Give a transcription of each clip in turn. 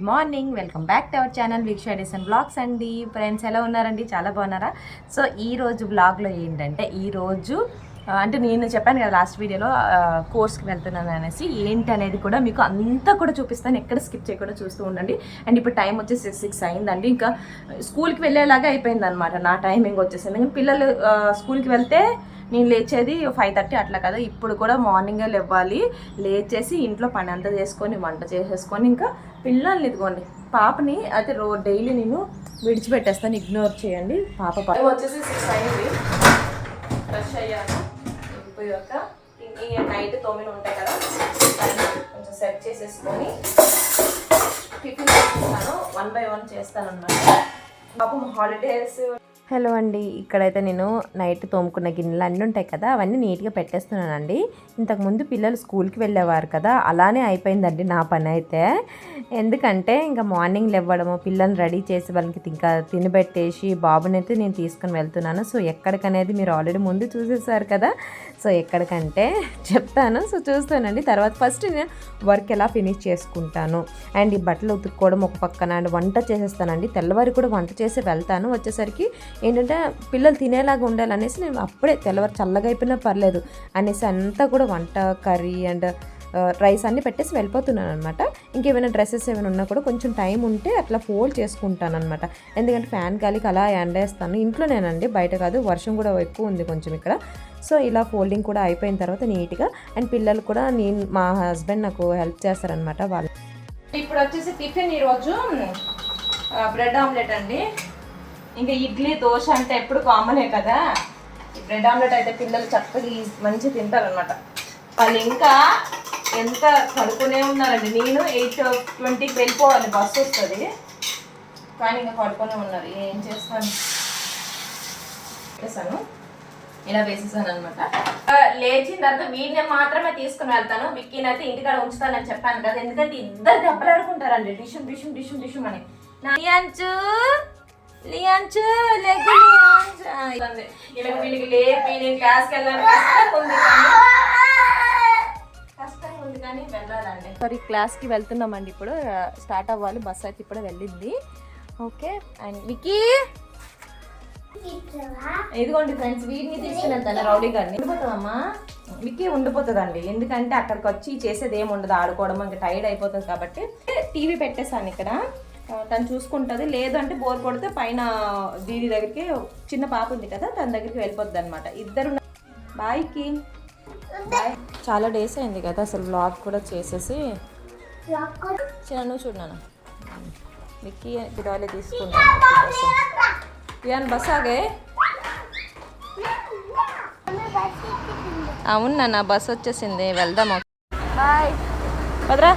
Good morning. Welcome back to our channel Veeksha and blogs అండి. Friends ఎలా ఉన్నారండి? చాలా బాగున్నారా? సో ఈ రోజు బ్లాగ్లో ఏంటంటే ఈరోజు అంటే నేను చెప్పాను కదా లాస్ట్ వీడియోలో కోర్స్కి వెళ్తున్నాను అనేసి ఏంటి అనేది కూడా మీకు అంతా కూడా చూపిస్తాను. ఎక్కడ స్కిప్ చేయకుండా చూస్తూ ఉండండి. అండ్ ఇప్పుడు టైం వచ్చేసి సిక్స్ సిక్స్ అయిందండి. ఇంకా స్కూల్కి వెళ్ళేలాగా అయిపోయింది అనమాట నా టైమింగ్ వచ్చేసింది. పిల్లలు స్కూల్కి వెళ్తే నేను లేచేది ఫైవ్ థర్టీ అట్లా కదా. ఇప్పుడు కూడా మార్నింగే లేవాలి లేచేసి ఇంట్లో పని అంతా చేసుకొని వంట చేసేసుకొని ఇంకా పిల్లల్ని ఇదిగోండి. పాపని అయితే రో డైలీ నేను విడిచిపెట్టేస్తాను. ఇగ్నోర్ చేయండి. పాప పాప వచ్చేసి సిక్స్ అయింది. ఫ్రెష్ అయ్యాను. వెళ్ళిపోయాక నైట్ తొమ్మిది ఉంటాయి కదా. కొంచెం సెట్ చేసేసుకొని టిఫిన్ చేస్తాను. వన్ బై వన్ చేస్తాను అనమాట పాపం హాలిడేస్ హలో అండి. ఇక్కడైతే నేను నైట్ తోముకున్న గిన్నెలు అన్నీ ఉంటాయి కదా అవన్నీ నీట్గా పెట్టేస్తున్నానండి. ఇంతకుముందు పిల్లలు స్కూల్కి వెళ్ళేవారు కదా అలానే అయిపోయిందండి నా పని అయితే. ఎందుకంటే ఇంకా మార్నింగ్ లేవ్వడము పిల్లల్ని రెడీ చేసి వాళ్ళకి ఇంకా తినబెట్టేసి బాబుని అయితే నేను తీసుకొని వెళ్తున్నాను. సో ఎక్కడికనేది మీరు ఆల్రెడీ ముందు చూసేసారు కదా సో ఎక్కడికంటే చెప్తాను. సో చూస్తానండి. తర్వాత ఫస్ట్ నేను వర్క్ ఎలా ఫినిష్ చేసుకుంటాను. అండ్ ఈ బట్టలు ఉతుక్కోవడం ఒక పక్కన అండ్ వంట చేసేస్తానండి. తెల్లవారి కూడా వంట చేసి వెళ్తాను. వచ్చేసరికి ఏంటంటే పిల్లలు తినేలాగా ఉండాలనేసి నేను అప్పుడే తెల్లవారు చల్లగా అయిపోయినా పర్లేదు అనేసి అంతా కూడా వంట కర్రీ అండ్ రైస్ అన్నీ పెట్టేసి వెళ్ళిపోతున్నాను అనమాట ఇంకేమైనా డ్రెస్సెస్ ఏమైనా ఉన్నా కూడా కొంచెం టైం ఉంటే అట్లా ఫోల్డ్ చేసుకుంటాను అనమాట ఎందుకంటే ఫ్యాన్ గాలికి అలా ఎండేస్తాను. ఇంట్లోనేనండి బయట కాదు వర్షం కూడా ఎక్కువ ఉంది కొంచెం ఇక్కడ. సో ఇలా ఫోల్డింగ్ కూడా అయిపోయిన తర్వాత నీట్గా అండ్ పిల్లలు కూడా నేను మా హస్బెండ్ నాకు హెల్ప్ చేస్తారనమాట వాళ్ళు. ఇప్పుడు వచ్చేసి టిఫిన్ ఈరోజు బ్రెడ్ ఆమ్లెట్ అండి. ఇంకా ఇడ్లీ దోశ అంటే ఎప్పుడు కామనే కదా? ఈ బ్రెడ్ ఆమ్లెట్ అయితే పిల్లలు చక్కగా ఈ- మంచి తింటారనమాట వాళ్ళు ఇంకా ఎంత పడుకునే ఉన్నారండి. నేను ఎయిట్ ట్వంటీకి వెళ్ళిపోవాలి బస్సు వస్తుంది. కానీ ఇంకా పడుకునే ఉన్నారు. ఏం చేస్తాను? వేసాను. ఇలా వేసేసాను అనమాట లేచిన తర్వాత వీడిని మాత్రమే తీసుకుని వెళ్తాను. విక్కీని అయితే ఇంటికాడ ఉంచుతానని చెప్పాను కదా. ఎందుకంటే ఇద్దరు దెబ్బలాడుకుంటారండి. డిషుమ్ డిషుమ్ డిషుమ్ డిషుమ్ అని. లియాంచు లియాంచు ఆ, ఇదండి. ఇలా వీళ్ళకి లేపి నేను క్లాస్కి వెళ్ళాను కష్టంగా ఉంది కానీ. కష్టంగా ఉంది కానీ వెళ్ళాలండి. సారీ క్లాస్కి వెళ్తున్నామండి ఇప్పుడు. స్టార్ట్ అవ్వాలి. బస్ అయితే ఇప్పుడు వెళ్ళింది. ఓకే అండ్ వికీ ఇదిగోండి ఫ్రెండ్స్ వీటిని తీసుకుని వెళ్తాను రౌడీ గారిని. ఉండిపోతుందమ్మా. విక్కీ ఉండిపోతుందండి. ఎందుకంటే అక్కడికి వచ్చి చేసేది ఏమి ఉండదు ఆడుకోవడం ఇంకా టైర్డ్ అయిపోతుంది కాబట్టి టీవీ పెట్టేశాను ఇక్కడ. తను చూసుకుంటుంది. లేదు అంటే బోర్ కొడితే పైన దీని దగ్గరికి చిన్న పాప ఉంది కదా తన దగ్గరికి వెళ్ళిపోద్ది అనమాట ఇద్దరు బాయ్కి బాయ్ చాలా డేస్ అయింది కదా అసలు బ్లాగ్ కూడా చేసేసి. చిన్న నువ్వు చూడనా విక్కీ పిలవాలి తీసుకుంటాను బస్ ఆగే? అవును నాన్న బస్ వచ్చేసింది. వెళ్దాం. బాయ్. వదరా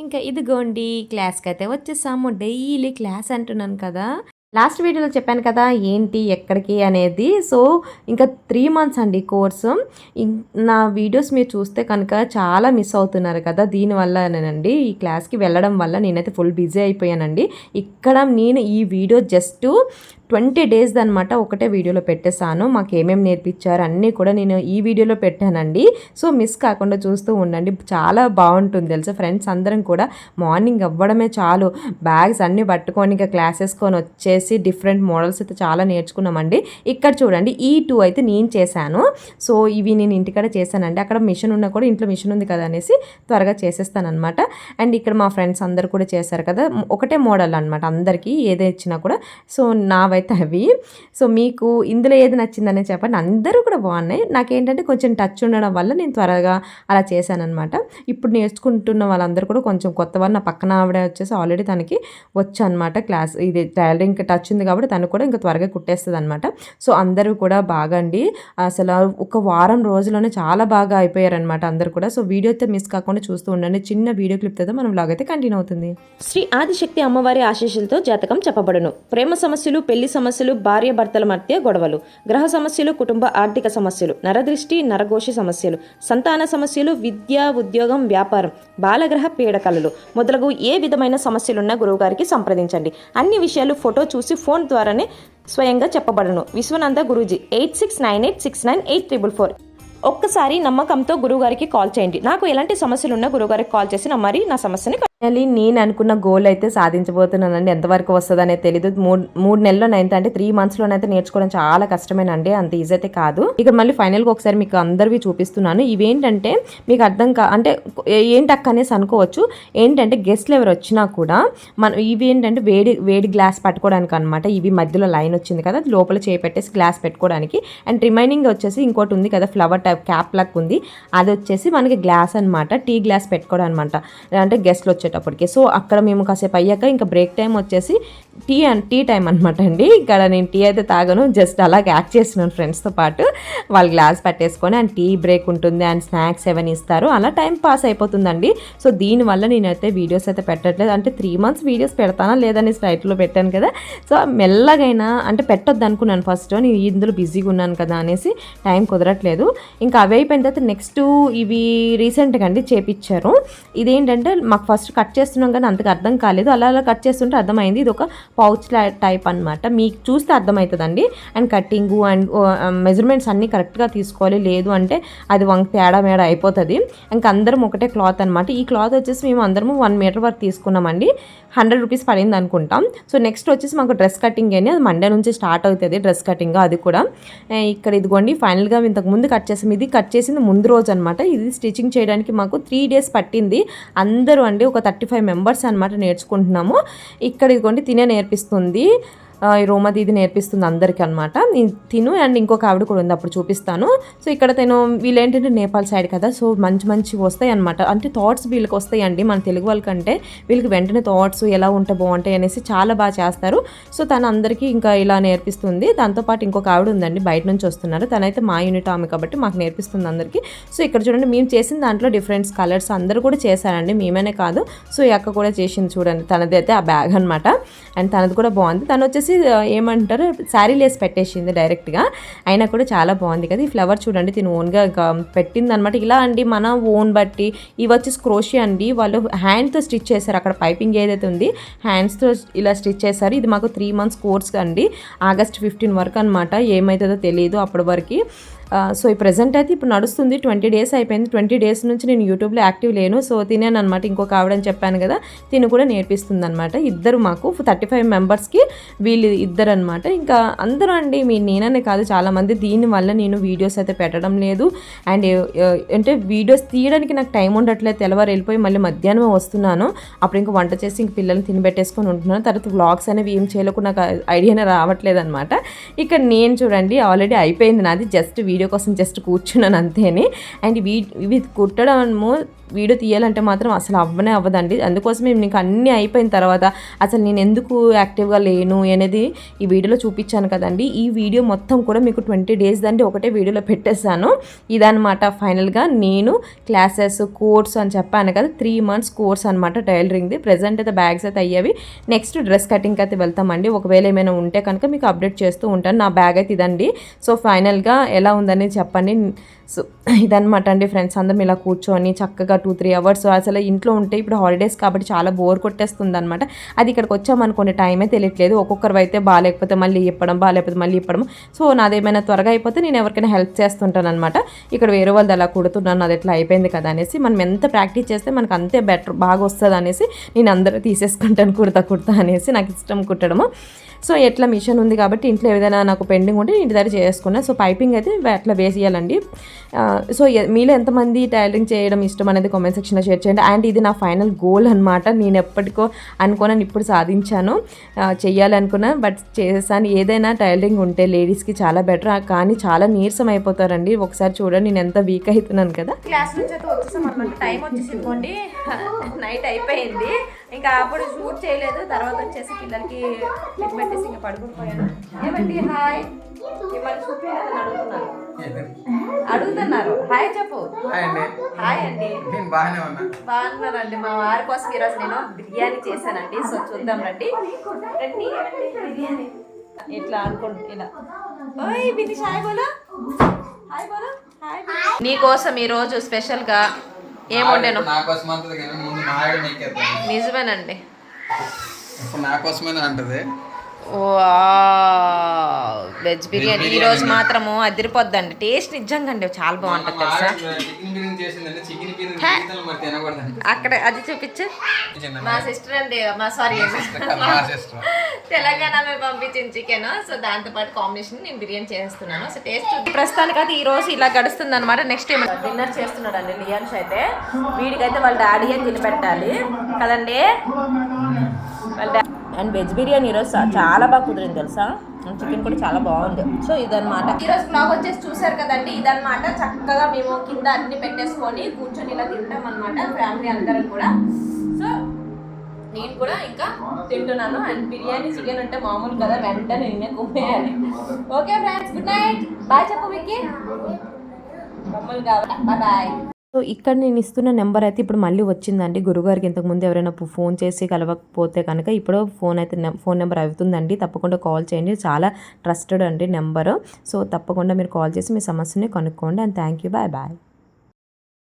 ఇంకా ఇదిగోండి క్లాస్కి అయితే వచ్చేసాము. డైలీ క్లాస్ అంటున్నాను కదా. లాస్ట్ వీడియోలో చెప్పాను కదా ఏంటి ఎక్కడికి అనేది. సో ఇంకా త్రీ మంత్స్ అండి కోర్సు. ఇం- నా వీడియోస్ మీరు చూస్తే కనుక చాలా మిస్ అవుతున్నారు కదా. దీనివల్లనేనండి ఈ క్లాస్కి వెళ్ళడం వల్ల నేనైతే ఫుల్ బిజీ అయిపోయానండి. ఇక్కడ నేను ఈ వీడియో జస్ట్ ట్వంటీ డేస్ అనమాట ఒకటే వీడియోలో పెట్టేశాను. మాకు ఏమేమి నేర్పించారు అన్నీ కూడా నేను ఈ వీడియోలో పెట్టానండి. సో మిస్ కాకుండా చూస్తూ ఉండండి. చాలా బాగుంటుంది తెలుసా? ఫ్రెండ్స్ అందరం కూడా మార్నింగ్ అవ్వడమే చాలు. బ్యాగ్స్ అన్నీ పట్టుకొని ఇంకా క్లాసెస్ కొని వచ్చేసి డిఫరెంట్ మోడల్స్ అయితే చాలా నేర్చుకున్నామండి. ఇక్కడ చూడండి ఈ టూ అయితే నేను చేశాను. సో ఇవి నేను ఇంటికాడ చేశానండి. అక్కడ మిషన్ ఉన్నా కూడా ఇంట్లో మిషన్ ఉంది కదా అనేసి త్వరగా చేసేస్తానమాట అండ్ ఇక్కడ మా ఫ్రెండ్స్ అందరు కూడా చేశారు కదా. ఒకటే మోడల్ అనమాట అందరికీ. ఏది ఇచ్చినా కూడా. సో అయితే అవి. సో మీకు ఇందులో ఏది నచ్చిందనే చెప్పండి. అందరూ కూడా బాగున్నాయి. నాకేంటంటే కొంచెం టచ్ ఉండడం వల్ల నేను త్వరగా అలా చేశానమాట ఇప్పుడు నేర్చుకుంటున్న వాళ్ళందరూ కూడా కొంచెం కొత్త వాళ్ళు నా పక్కన ఆవిడ వచ్చేసి ఆల్రెడీ తనకి వచ్చు అనమాట క్లాస్. ఇది టైలరింగ్ టచ్ ఉంది కాబట్టి తను కూడా ఇంకా త్వరగా కుట్టేస్తుంది అనమాట సో అందరూ కూడా బాగా అండి అసలు ఒక వారం రోజుల్లోనే చాలా బాగా అయిపోయారనమాట అందరూ కూడా. సో వీడియో అయితే మిస్ కాకుండా చూస్తూ ఉండండి. చిన్న వీడియో క్లిప్ అయితే మనం లాగైతే కంటిన్యూ అవుతుంది. శ్రీ ఆదిశక్తి అమ్మవారి ఆశీస్సులతో జాతకం చెప్పబడును. ప్రేమ సమస్యలు పెళ్ళి సమస్యలు భార్య భర్తల మధ్య గొడవలు గ్రహ సమస్యలు కుటుంబ ఆర్థిక సమస్యలు నరదృష్టి నరఘోష సమస్యలు సంతాన సమస్యలు విద్య ఉద్యోగం వ్యాపారం బాలగ్రహ పీడకలలు మొదలగు ఏ విధమైన సమస్యలున్నా గురువుగారికి సంప్రదించండి. అన్ని విషయాలు ఫోటో చూసి ఫోన్ ద్వారానే స్వయంగా చెప్పబడను. Vishwananda Guruji eight six nine eight six nine eight triple four. ఒక్కసారి నమ్మకంతో గురువుగారికి కాల్ చేయండి. నాకు ఎలాంటి సమస్యలు ఉన్నా గురువుగారికి కాల్ చేసి నా మరి నా సమస్యని ఫైనలీ నేను అనుకున్న గోల్ అయితే సాధించబోతున్నానండి. ఎంతవరకు వస్తుంది అనేది తెలియదు మూడు మూడు నెలలో నైన్త్ అంటే త్రీ మంత్స్లోనైతే నేర్చుకోవడం చాలా కష్టమేనండి. అంత ఈజీ అయితే కాదు. ఇక మళ్ళీ ఫైనల్గా ఒకసారి మీకు అందరివి చూపిస్తున్నాను. ఇవేంటంటే మీకు అర్థం కా అంటే ఏంటి అక్క అనేసి అనుకోవచ్చు. ఏంటంటే గెస్ట్లు ఎవరు వచ్చినా కూడా మనం ఇవి ఏంటంటే వేడి వేడి గ్లాస్ పట్టుకోవడానికి అనమాట ఇవి మధ్యలో లైన్ వచ్చింది కదా లోపల చేయి పెట్టేసి గ్లాస్ పెట్టుకోవడానికి. అండ్ రిమైనింగ్ వచ్చేసి ఇంకోటి ఉంది కదా ఫ్లవర్ టైప్ క్యాప్ లాగా ఉంది. అది వచ్చేసి మనకి గ్లాస్ అనమాట టీ గ్లాస్ పెట్టుకోవడం అనమాట అంటే గెస్ట్లు వచ్చేటప్పటికి. సో అక్కడ మేము కాసేపు అయ్యాక ఇంకా బ్రేక్ టైం వచ్చేసి టీ అండ్ టీ టైం అనమాట అండి. ఇక్కడ నేను టీ అయితే తాగను జస్ట్ అలాగే యాక్ట్ చేస్తున్నాను ఫ్రెండ్స్తో పాటు. వాళ్ళు గ్లాస్ పెట్టేసుకొని అండ్ టీ బ్రేక్ ఉంటుంది అండ్ స్నాక్స్ ఏమైనా ఇస్తారు. అలా టైం పాస్ అయిపోతుందండి. సో దీనివల్ల నేనైతే వీడియోస్ అయితే పెట్టట్లేదు. అంటే త్రీ మంత్స్ వీడియోస్ పెడతానా లేదని స్ట్రైట్లో పెట్టాను కదా. సో మెల్లగైనా అంటే పెట్టొద్దు అనుకున్నాను ఫస్ట్ నేను ఇందులో బిజీగా ఉన్నాను కదా అనేసి టైం కుదరట్లేదు. ఇంకా అవి అయిపోయిన తర్వాత నెక్స్ట్ ఇవి రీసెంట్గా అండి చేపించారు ఇదేంటంటే మాకు ఫస్ట్ కట్ చేస్తున్నాం కానీ అంతకు అర్థం కాలేదు. అలా అలా కట్ చేస్తుంటే అర్థమైంది. ఇది ఒక పౌచ్ టైప్ అనమాట మీకు చూస్తే అర్థమవుతుందండి. అండ్ కట్టింగు అండ్ మెజర్మెంట్స్ అన్నీ కరెక్ట్గా తీసుకోవాలి. లేదు అంటే అది వంక తేడా మేడ అయిపోతుంది. ఇంకా అందరం ఒకటే క్లాత్ అనమాట ఈ క్లాత్ వచ్చేసి మేము అందరము వన్ మీటర్ వరకు తీసుకున్నామండి. హండ్రెడ్ రూపీస్ పడింది అనుకుంటాం. సో నెక్స్ట్ వచ్చేసి మాకు డ్రెస్ కటింగ్ అని అది మండే నుంచి స్టార్ట్ అవుతుంది డ్రెస్ కటింగ్ అది కూడా. ఇక్కడ ఇదిగోండి ఫైనల్గా ఇంతకు ముందు కట్ చేసాం ఇది కట్ చేసింది ముందు రోజు అనమాట ఇది స్టిచ్చింగ్ చేయడానికి మాకు త్రీ డేస్ పట్టింది. అందరూ అండి ఒక థర్టీ ఫైవ్ మెంబర్స్ అనమాట నేర్చుకుంటున్నాము. ఇక్కడ ఇదిగోండి తినే నేర్పిస్తుంది. ఈ రోమది ఇది నేర్పిస్తుంది అందరికీ అనమాట తిను అండ్ ఇంకొక ఆవిడ కూడా ఉంది అప్పుడు చూపిస్తాను. సో ఇక్కడ తను వీళ్ళేంటంటే నేపాల్ సైడ్ కదా సో మంచి మంచి వస్తాయి అనమాట అంటే థాట్స్ వీళ్ళకి వస్తాయి అండి మన తెలుగు వాళ్ళకంటే వీళ్ళకి వెంటనే థాట్స్ ఎలా ఉంటే బాగుంటాయి అనేసి చాలా బాగా చేస్తారు. సో తను అందరికీ ఇంకా ఇలా నేర్పిస్తుంది. దాంతోపాటు ఇంకొక ఆవిడ ఉందండి బయట నుంచి వస్తున్నారు. తనైతే మా యూనిట్ ఆమె కాబట్టి మాకు నేర్పిస్తుంది అందరికీ. సో ఇక్కడ చూడండి మేము చేసిన దాంట్లో డిఫరెంట్స్ కలర్స్ అందరూ కూడా చేశారండి మేమేనే కాదు. సో ఈ అక్క కూడా చేసింది చూడండి తనది అయితే ఆ బ్యాగ్ అనమాట అండ్ తనది కూడా బాగుంది. తను వచ్చేసి వచ్చేసి ఏమంటారు శారీ లేస్ పెట్టేసింది డైరెక్ట్గా. అయినా కూడా చాలా బాగుంది కదా ఈ ఫ్లవర్ చూడండి తిను ఓన్గా పెట్టింది అనమాట ఇలా అండి మన ఓన్ బట్టి ఇవి వచ్చేసి క్రోషియా అండి. వాళ్ళు హ్యాండ్తో స్టిచ్ చేశారు అక్కడ పైపింగ్ ఏదైతే ఉంది హ్యాండ్స్తో ఇలా స్టిచ్ చేశారు. ఇది మాకు త్రీ మంత్స్ కోర్స్ అండి ఆగస్ట్ ఫిఫ్టీన్ వరకు అనమాట ఏమవుతుందో తెలియదు అప్పటి వరకు. సో ఈ ప్రజెంట్ అయితే ఇప్పుడు నడుస్తుంది. ట్వంటీ డేస్ అయిపోయింది. ట్వంటీ డేస్ నుంచి నేను యూట్యూబ్లో యాక్టివ్ లేను. సో తినేను అనమాట ఇంకొక ఆవిడని చెప్పాను కదా తిను కూడా నేర్పిస్తుంది అనమాట ఇద్దరు మాకు థర్టీ ఫైవ్ మెంబర్స్కి వీళ్ళు ఇద్దరు అనమాట ఇంకా అందరూ అండి మీ నేననే కాదు చాలామంది దీనివల్ల నేను వీడియోస్ అయితే పెట్టడం లేదు. అండ్ అంటే వీడియోస్ తీయడానికి నాకు టైం ఉండట్లేదు. తెల్లవారు వెళ్ళిపోయి మళ్ళీ మధ్యాహ్నం వస్తున్నాను. అప్పుడు ఇంకా వంట చేసి ఇంక పిల్లల్ని తినిపెట్టేసుకొని ఉంటున్నాను. తర్వాత వ్లాగ్స్ అనేవి ఏం చేయలేకు నాకు ఐడియానే రావట్లేదు అనమాట ఇక నేను చూడండి ఆల్రెడీ అయిపోయింది నాది. జస్ట్ వీడియో కోసం జస్ట్ కూర్చున్నాను అంతేనే. అండ్ వీ ఇవి కుట్టడము వీడియో తీయాలంటే మాత్రం అసలు అవ్వనే అవ్వదండి. అందుకోసమే నీకు అన్నీ అయిపోయిన తర్వాత అసలు నేను ఎందుకు యాక్టివ్గా లేను అనేది ఈ వీడియోలో చూపించాను కదండి. ఈ వీడియో మొత్తం కూడా మీకు ట్వంటీ డేస్ దండి ఒకటే వీడియోలో పెట్టేశాను. ఇదనమాట ఫైనల్గా నేను క్లాసెస్ కోర్స్ అని చెప్పాను కదా త్రీ మంత్స్ కోర్స్ అనమాట టైలరింగ్ది. ప్రజెంట్ అయితే బ్యాగ్స్ అయితే అయ్యేవి. నెక్స్ట్ డ్రెస్ కటింగ్కి అయితే వెళ్తామండి. ఒకవేళ ఏమైనా ఉంటే కనుక మీకు అప్డేట్ చేస్తూ ఉంటాను. నా బ్యాగ్ అయితే ఇదండి. సో ఫైనల్గా ఎలా ఉందని చెప్పండి. సో ఇదనమాట అండి ఫ్రెండ్స్ అందరం ఇలా కూర్చొని చక్కగా టూ త్రీ అవర్స్ అసలు ఇంట్లో ఉంటే ఇప్పుడు హాలిడేస్ కాబట్టి చాలా బోర్ కొట్టేస్తుంది అనమాట అది ఇక్కడికి వచ్చామనుకునే టైమే తెలియట్లేదు. ఒక్కొక్కరు అయితే బాగాలేకపోతే మళ్ళీ ఇప్పడం బాగాలేకపోతే మళ్ళీ ఇప్పడం సో నాదేమైనా త్వరగా అయిపోతే నేను ఎవరికైనా హెల్ప్ చేస్తుంటాను అనమాట ఇక్కడ వేరే వాళ్ళది అలా కుడుతున్నాను అది ఎట్లా అయిపోయింది కదా అనేసి మనం ఎంత ప్రాక్టీస్ చేస్తే మనకు అంతే బెటర్ బాగా వస్తుంది అనేసి నేను అందరూ తీసేసుకుంటాను కుడతా కుడతా అనేసి నాకు ఇష్టం కుట్టడము. సో ఎట్లా మిషన్ ఉంది కాబట్టి ఇంట్లో ఏదైనా నాకు పెండింగ్ ఉంటే ఇంటి దగ్గర చేసుకున్నా. సో పైపింగ్ అయితే అట్లా వేసేయాలండి సో మీలో ఎంతమంది టైలరింగ్ చేయడం ఇష్టం అనేది కామెంట్ సెక్షన్లో షేర్ చేయండి. అండ్ ఇది నా ఫైనల్ గోల్ అనమాట నేను ఎప్పటికో అనుకోనని ఇప్పుడు సాధించాను. చేయాలనుకున్నా బట్ చేసాను ఏదైనా టైలరింగ్ ఉంటే లేడీస్కి చాలా బెటర్ కానీ చాలా నీరసం అయిపోతారండి. ఒకసారి చూడండి. నేను ఎంత వీక్ అవుతున్నాను కదా. క్లాస్ నుంచి అయితే వచ్చేసాం అనమాట టైం వచ్చేసింది నైట్ అయిపోయింది. ఇంకా అప్పుడు షూట్ చేయలేదు. తర్వాత వచ్చేసి పిల్లలకి పెట్టేసి ఇంకా పడుకుని పోయాను ఏమండి హాయ్? మిమ్మల్ని చూపించాలని అడుగుతున్నారు అడుగుతున్నారు. హాయ్ చెప్పు. హాయ్ అండి. హాయ్ అండి. బాగున్నారండి మా వారి కోసం ఈరోజు నేను బిర్యానీ చేశానండి. సో చూద్దాం రండి. రండి బిర్యానీ. ఇట్లా అనుకుంటు ఇలా. ఓయ్ బిని హాయ్ బోలో. హాయ్ బోలో. హాయ్ నీ కోసం ఈరోజు స్పెషల్గా ఏం వండాను? నా కోసం అంటది కానీ ముందు మా ఆవిడ నీకేద్దాం నిజమేనండి. నా కోసమే అంటది? వెజ్ బిర్యానీ ఈ రోజు మాత్రము అదిరిపోద్దండి. టేస్ట్ నిజంగా అండి చాలా బాగుంటుంది తెలుసా? అక్కడ అది చూపించు. మా సిస్టర్ అండి. మా సారీ తెలంగాణ మేము పంపించిన చికెన్ సో దాంతో పాటు కాంబినేషన్ నేను బిర్యానీ చేస్తున్నాను. సో టేస్ట్ ప్రస్తుతానికి అయితే ఈ రోజు ఇలా గడుస్తుంది అనమాట నెక్స్ట్ టైం డిన్నర్ చేస్తున్నాడు అండి లియాన్స్ అయితే. వీడికైతే వాళ్ళ డాడీ అని తినిపెట్టాలి. కదండి? వాళ్ళ అండ్ వెజ్ బిర్యానీ ఈరోజు చాలా బాగా కుదిరింది తెలుసా? చికెన్ కూడా చాలా బాగుంది. సో ఇదనమాట ఈరోజు బ్లాగ్ వచ్చేసి చూసారు కదండి ఇదనమాట చక్కగా మేము కింద అన్ని పెట్టేసుకొని కూర్చొని ఇలా తింటాం అనమాట ఫ్యామిలీ అందరం కూడా. సో నేను కూడా ఇంకా తింటున్నాను. అండ్ బిర్యానీ చికెన్ అంటే మామూలు కదా వెంటనే నేనే కుమ్మేయాలి okay friends good night bye చెప్పు విక్కీ. మమ్మల్ని కావాలి? బాయ్ సో ఇక్కడ నేను ఇస్తున్న నెంబర్ అయితే ఇప్పుడు మళ్ళీ వచ్చిందండి. గురుగారికి ఇంతకుముందు ఎవరైనా ఫోన్ చేసి కలవకపోతే కనుక ఇప్పుడు ఫోన్ అయితే ఫోన్ నెంబర్ అవుతుందండి. తప్పకుండా కాల్ చేయండి. చాలా ట్రస్టెడ్ అండి నెంబరు. సో తప్పకుండా మీరు కాల్ చేసి మీ సమస్యని కనుక్కోండి. And thank you. Bye bye.